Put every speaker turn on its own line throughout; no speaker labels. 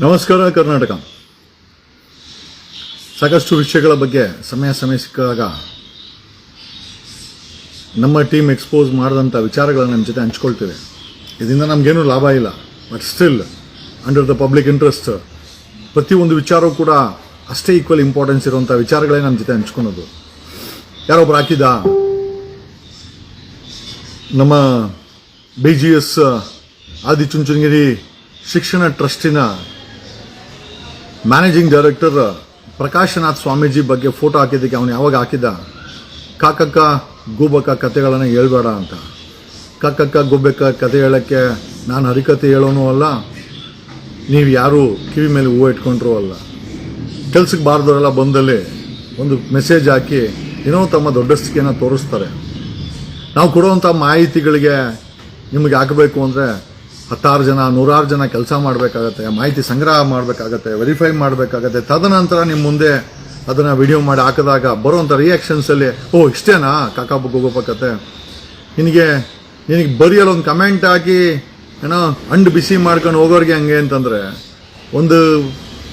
ನಮಸ್ಕಾರ, ಕರ್ನಾಟಕ. ಸಾಕಷ್ಟು ವಿಷಯಗಳ ಬಗ್ಗೆ ಸಮಯ ಸಮಯ ಸಿಕ್ಕಾಗ ನಮ್ಮ ಟೀಮ್ ಎಕ್ಸ್ಪೋಸ್ ಮಾಡಿದಂಥ ವಿಚಾರಗಳನ್ನ ನಮ್ಮ ಜೊತೆ ಹಂಚ್ಕೊಳ್ತೇವೆ. ಇದರಿಂದ ನಮಗೇನು ಲಾಭ ಇಲ್ಲ but still under the public interest ಪ್ರತಿಯೊಂದು ವಿಚಾರವೂ ಕೂಡ ಅಷ್ಟೇ ಈಕ್ವಲ್ ಇಂಪಾರ್ಟೆನ್ಸ್ ಇರುವಂಥ ವಿಚಾರಗಳೇ ನಮ್ಮ ಜೊತೆ ಹಂಚ್ಕೊಳೋದು. ಯಾರೊಬ್ರು ಹಾಕಿದ ನಮ್ಮ ಬಿ ಜಿ ಎಸ್ ಆದಿಚುಂಚನಗಿರಿ ಶಿಕ್ಷಣ ಟ್ರಸ್ಟಿನ ಮ್ಯಾನೇಜಿಂಗ್ ಡೈರೆಕ್ಟರ್ ಪ್ರಕಾಶನಾಥ್ ಸ್ವಾಮೀಜಿ ಬಗ್ಗೆ ಫೋಟೋ ಹಾಕಿದ್ದಕ್ಕೆ ಅವನು ಯಾವಾಗ ಹಾಕಿದ್ದ? ಕಾಕಕ್ಕ ಗೂಬಕ್ಕ ಕಥೆಗಳನ್ನು ಹೇಳ್ಬೇಡ ಅಂತ. ಕಾಕಕ್ಕ ಗೂಬೆಕ್ಕ ಕತೆ ಹೇಳೋಕ್ಕೆ ನಾನು ಹರಿಕತೆ ಹೇಳೋನು ಅಲ್ಲ, ನೀವು ಯಾರು ಕಿವಿ ಮೇಲೆ ಹೂವು ಇಟ್ಕೊಂಡ್ರೂ ಅಲ್ಲ. ಕೆಲ್ಸಕ್ಕೆ ಬಾರ್ದವರೆಲ್ಲ ಬಂದಲ್ಲಿ ಒಂದು ಮೆಸೇಜ್ ಹಾಕಿ ಏನೋ ತಮ್ಮ ದೊಡ್ಡಸ್ತಿಕೆಯನ್ನು ತೋರಿಸ್ತಾರೆ. ನಾವು ಕೊಡುವಂಥ ಮಾಹಿತಿಗಳಿಗೆ ನಿಮಗೆ ಹಾಕಬೇಕು ಅಂದರೆ ಹತ್ತಾರು ಜನ, ನೂರಾರು ಜನ ಕೆಲಸ ಮಾಡಬೇಕಾಗತ್ತೆ, ಮಾಹಿತಿ ಸಂಗ್ರಹ ಮಾಡಬೇಕಾಗತ್ತೆ ವೆರಿಫೈ ಮಾಡಬೇಕಾಗತ್ತೆ. ತದನಂತರ ನಿಮ್ಮ ಮುಂದೆ ಅದನ್ನು ವಿಡಿಯೋ ಮಾಡಿ ಹಾಕಿದಾಗ ಬರುವಂಥ ರಿಯಾಕ್ಷನ್ಸಲ್ಲಿ ಓ, ಇಷ್ಟೇನಾ? ಕಾಕಾ ಬುಕ್ ಹೋಗಬೇಕತ್ತೆ ನಿನಗೆ ನಿನಗೆ ಬರಿಯಲ್ಲಿ ಒಂದು ಕಮೆಂಟ್ ಹಾಕಿ, ಏನೋ ಅಂಡು ಬಿಸಿ ಮಾಡ್ಕೊಂಡು ಹೋಗೋರಿಗೆ ಹಂಗೆ ಅಂತಂದರೆ, ಒಂದು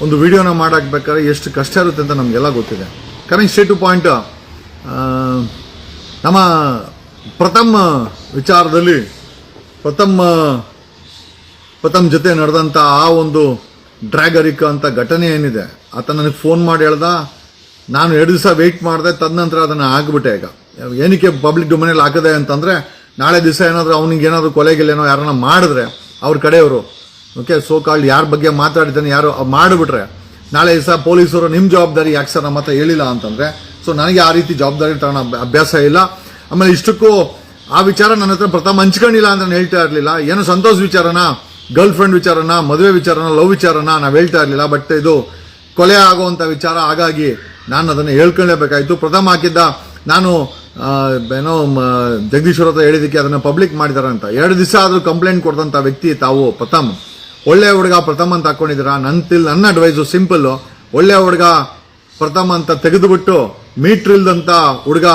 ಒಂದು ವಿಡಿಯೋನ ಮಾಡಾಕ್ಬೇಕಾದ್ರೆ ಎಷ್ಟು ಕಷ್ಟ ಇರುತ್ತೆ ಅಂತ ನಮಗೆಲ್ಲ ಗೊತ್ತಿದೆ. ಕಮಿಂಗ್ ಸ್ಟೇಟ್ ಟು ಪಾಯಿಂಟ್ ನಮ್ಮ ಪ್ರಥಮ ವಿಚಾರದಲ್ಲಿ, ಪ್ರಥಮ ಪ್ರಥಮ್ ಜೊತೆ ನಡೆದಂಥ ಆ ಒಂದು ಡ್ರ್ಯಾಗರಿಕ ಅಂತ ಘಟನೆ ಏನಿದೆ, ಆತ ನನಗೆ ಫೋನ್ ಮಾಡಿ ಹೇಳ್ದ, ನಾನು ಎರಡು ದಿವಸ ವೆಯ್ಟ್ ಮಾಡಿದೆ, ತದನಂತರ ಅದನ್ನು ಆಗ್ಬಿಟ್ಟೆ ಈಗ. ಏನಕ್ಕೆ ಪಬ್ಲಿಕ್ ಡೊಮೇನಲ್ಲಿ ಹಾಕದೆ ಅಂತಂದರೆ, ನಾಳೆ ದಿವಸ ಏನಾದರೂ ಅವನಿಗೆ ಏನಾದರೂ ಕೊಲೆಗಿಲ್ಲೇನೋ ಯಾರನ್ನ ಮಾಡಿದ್ರೆ, ಅವ್ರ ಕಡೆಯವರು ಓಕೆ ಸೋ ಕಾಲ್ಡ್ ಯಾರ ಬಗ್ಗೆ ಮಾತಾಡಿದ್ದಾನೆ, ಯಾರು ಮಾಡಿಬಿಟ್ರೆ, ನಾಳೆ ದಿವಸ ಪೊಲೀಸರು ನಿಮ್ಮ ಜವಾಬ್ದಾರಿ ಯಾಕೆ ಸರ್ ನಮ್ಮ ಹತ್ರ ಹೇಳಿಲ್ಲ ಅಂತಂದರೆ ಸೊ ನನಗೆ ಆ ರೀತಿ ಜವಾಬ್ದಾರಿ ತಗೊಳ್ಳೋ ಅಭ್ಯಾಸ ಇಲ್ಲ. ಆಮೇಲೆ ಇಷ್ಟಕ್ಕೂ ಆ ವಿಚಾರ ನನ್ನ ಹತ್ರ ಪ್ರಥಮ ಹಂಚ್ಕೊಂಡಿಲ್ಲ ಅಂತ ನಾನು ಹೇಳ್ತಾ ಇರಲಿಲ್ಲ. ಏನೋ ಸಂತೋಷ ವಿಚಾರನ? ಗರ್ಲ್ ಫ್ರೆಂಡ್ ವಿಚಾರನ, ಮದುವೆ ವಿಚಾರನ, ಲವ್ ವಿಚಾರನ ನಾವು ಹೇಳ್ತಾ ಇರಲಿಲ್ಲ ಬಟ್ ಇದು ಕೊಲೆ ಆಗುವಂಥ ವಿಚಾರ. ಹಾಗಾಗಿ ನಾನು ಅದನ್ನು ಹೇಳ್ಕೊಳ್ಳೇಬೇಕಾಯಿತು. ಪ್ರಥಮ ಹಾಕಿದ್ದ ನಾನು ಏನೋ ಜಗದೀಶ್ವರ ಹತ್ರ ಹೇಳಿದ್ದಕ್ಕೆ ಅದನ್ನು ಪಬ್ಲಿಕ್ ಮಾಡಿದಾರೆ ಅಂತ ಎರಡು ದಿವಸ ಆದರೂ ಕಂಪ್ಲೇಂಟ್ ಕೊಡ್ದಂಥ ವ್ಯಕ್ತಿ ತಾವು, ಪ್ರಥಮ್. ಒಳ್ಳೆಯ ಹುಡುಗ ಪ್ರಥಮ್ ಅಂತ ಹಾಕ್ಕೊಂಡಿದ್ದೀರಾ ನನ್ನ ತಿಲ್ ನನ್ನ ಅಡ್ವೈಸು ಸಿಂಪಲ್ಲು ಒಳ್ಳೆಯ ಹುಡುಗ ಪ್ರಥಮ್ ಅಂತ ತೆಗೆದುಬಿಟ್ಟು ಮೀಟ್ರ್ ಇಲ್ದಂತ ಹುಡುಗ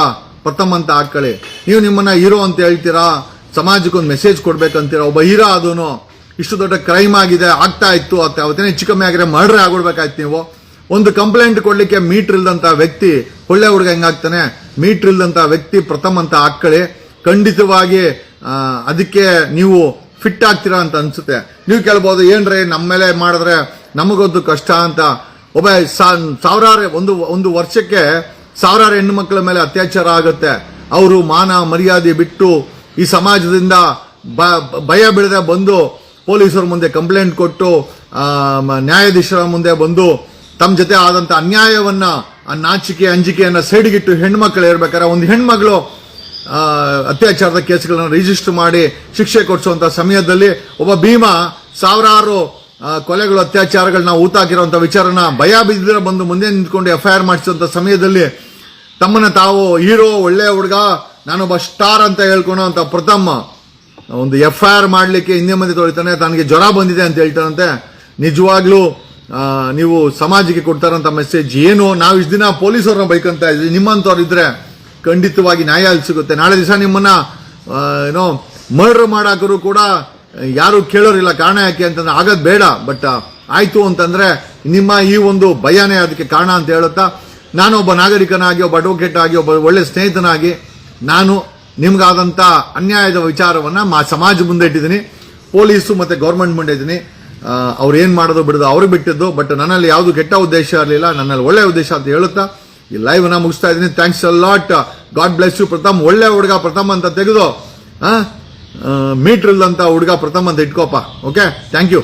ಪ್ರಥಮ್ ಅಂತ ಹಾಕ್ಕೊಳ್ಳಿ. ನೀವು ನಿಮ್ಮನ್ನು ಹೀರೋ ಅಂತ ಹೇಳ್ತೀರಾ? ಸಮಾಜಕ್ಕೊಂದು ಮೆಸೇಜ್ ಕೊಡ್ಬೇಕಂತೀರಾ? ಒಬ್ಬ ಹೀರೋ ಅದೂನು ಇಷ್ಟು ದೊಡ್ಡ ಕ್ರೈಮ್ ಆಗಿದೆ, ಆಗ್ತಾ ಇತ್ತು ಅವತ್ತೇನೆ ಹೆಚ್ಚು ಕಮ್ಮಿ ಆಗಿರೋ ಮರ್ಡ್ರ್ ಆಗ್ಬಿಡ್ಬೇಕಾಯ್ತು ನೀವು. ಒಂದು ಕಂಪ್ಲೇಂಟ್ ಕೊಡ್ಲಿಕ್ಕೆ ಮೀಟ್ರ್ ಇಲ್ದಂತ ವ್ಯಕ್ತಿ, ಒಳ್ಳೆ ಹುಡುಗ ಹೆಂಗಾಗ್ತಾನೆ? ಮೀಟ್ರ್ ಇಲ್ದಂತ ವ್ಯಕ್ತಿ ಪ್ರಥಮ ಅಂತ ಹಾಕೊಳ್ಳಿ ಖಂಡಿತವಾಗಿ ಅದಕ್ಕೆ ನೀವು ಫಿಟ್ ಆಗ್ತೀರಾ ಅಂತ ಅನ್ಸುತ್ತೆ. ನೀವು ಕೇಳ್ಬೋದು, ಏನ್ರಿ ನಮ್ಮ ಮೇಲೆ ಮಾಡಿದ್ರೆ ನಮಗೊಂದು ಕಷ್ಟ ಅಂತ. ಒಬ್ಬ ಸಾವಿರಾರು, ಒಂದು ಒಂದು ವರ್ಷಕ್ಕೆ ಸಾವಿರಾರು ಹೆಣ್ಣು ಮಕ್ಕಳ ಮೇಲೆ ಅತ್ಯಾಚಾರ ಆಗುತ್ತೆ. ಅವರು ಮಾನ ಮರ್ಯಾದೆ ಬಿಟ್ಟು ಈ ಸಮಾಜದಿಂದ ಭಯ ಬಿಡದೆ ಬಂದು ಪೊಲೀಸರ ಮುಂದೆ ಕಂಪ್ಲೇಂಟ್ ಕೊಟ್ಟು ನ್ಯಾಯಾಧೀಶರ ಮುಂದೆ ಬಂದು ತಮ್ಮ ಜೊತೆ ಆದಂಥ ಅನ್ಯಾಯವನ್ನು, ಆ ನಾಚಿಕೆ, ಅಂಜಿಕೆಯನ್ನು ಸೈಡಿಗಿಟ್ಟು ಹೆಣ್ಮಕ್ಳು ಇರ್ಬೇಕಾರೆ ಒಂದು ಹೆಣ್ಮಗಳು ಅತ್ಯಾಚಾರದ ಕೇಸ್ಗಳನ್ನು ರಿಜಿಸ್ಟರ್ ಮಾಡಿ ಶಿಕ್ಷೆ ಕೊಡಿಸುವಂಥ ಸಮಯದಲ್ಲಿ ಒಬ್ಬ ಭೀಮ ಸಾವಿರಾರು ಕೊಲೆಗಳು ಅತ್ಯಾಚಾರಗಳನ್ನ ಊತಾಕಿರುವಂಥ ವಿಚಾರನ ಭಯ ಬಿದ್ದರೆ ಬಂದು ಮುಂದೆ ನಿಂತ್ಕೊಂಡು ಎಫ್ ಐ ಆರ್ ಮಾಡಿಸುವಂಥ ಸಮಯದಲ್ಲಿ ತಮ್ಮನ್ನು ತಾವು ಹೀರೋ, ಒಳ್ಳೆಯ ಹುಡುಗ, ನಾನೊಬ್ಬ ಸ್ಟಾರ್ ಅಂತ ಹೇಳ್ಕೊಳೋ ಅಂತ ಪ್ರಥಮ ಒಂದು ಎಫ್ ಐ ಆರ್ ಮಾಡಲಿಕ್ಕೆ ಹಿಂದೆ ಮುಂದೆ ತೊಳಿತಾನೆ, ತನಗೆ ಜ್ವರ ಬಂದಿದೆ ಅಂತ ಹೇಳ್ತಾರಂತೆ. ನಿಜವಾಗ್ಲೂ ನೀವು ಸಮಾಜಕ್ಕೆ ಕೊಡ್ತಾರಂತ ಮೆಸೇಜ್ ಏನು? ನಾವು ಇಷ್ಟು ದಿನ ಪೊಲೀಸರನ್ನ ಬೈಕಂತ ಇದ್ವಿ. ನಿಮ್ಮಂಥವ್ರು ಇದ್ರೆ ಖಂಡಿತವಾಗಿ ನ್ಯಾಯ ಸಿಗುತ್ತೆ. ನಾಳೆ ದಿವಸ ನಿಮ್ಮನ್ನ ಏನೋ ಮರ್ಡರ್ ಮಾಡಾಕರು ಕೂಡ ಯಾರು ಕೇಳೋರಿಲ್ಲ. ಕಾರಣ ಯಾಕೆ ಅಂತಂದ್ರೆ ಆಗೋದು ಬೇಡ. ಬಟ್ ಆಯ್ತು ಅಂತಂದ್ರೆ ನಿಮ್ಮ ಈ ಒಂದು ಭಯನೇ ಅದಕ್ಕೆ ಕಾರಣ ಅಂತ ಹೇಳುತ್ತಾ ನಾನು ಒಬ್ಬ ನಾಗರಿಕನಾಗಿ, ಒಬ್ಬ ಅಡ್ವೊಕೇಟ್ ಆಗಿ, ಒಬ್ಬ ಒಳ್ಳೆ ಸ್ನೇಹಿತನಾಗಿ, ನಾನು ನಿಮ್ಗಾದಂತ ಅನ್ಯಾಯದ ವಿಚಾರವನ್ನ ಮಾ ಸಮಾಜ ಮುಂದೆ ಇಟ್ಟಿದ್ದೀನಿ. ಪೊಲೀಸು ಮತ್ತೆ ಗೌರ್ಮೆಂಟ್ ಮುಂದೆ ಇದ್ದೀನಿ. ಅವ್ರು ಏನು ಮಾಡೋದು ಬಿಡೋದು ಅವ್ರಿಗೆ ಬಿಟ್ಟಿದ್ದು, ಬಟ್ ನನ್ನಲ್ಲಿ ಯಾವುದು ಕೆಟ್ಟ ಉದ್ದೇಶ ಇರಲಿಲ್ಲ, ನನ್ನಲ್ಲಿ ಒಳ್ಳೆ ಉದ್ದೇಶ ಅಂತ ಹೇಳುತ್ತಾ, ಈ ಲೈವ್ನ ಮುಗಿಸ್ತಾ ಇದ್ದೀನಿ. Thanks lot god bless you Pratham. ಒಳ್ಳೆ ಹುಡುಗ ಪ್ರಥಮ್ ಅಂತ ತೆಗೆದು ಮೀಟ್ರ್ ಇಲ್ಲದಂಥ ಹುಡುಗ ಪ್ರಥಮ್ ಅಂತ ಇಟ್ಕೋಪ ಓಕೆ ಥ್ಯಾಂಕ್ ಯು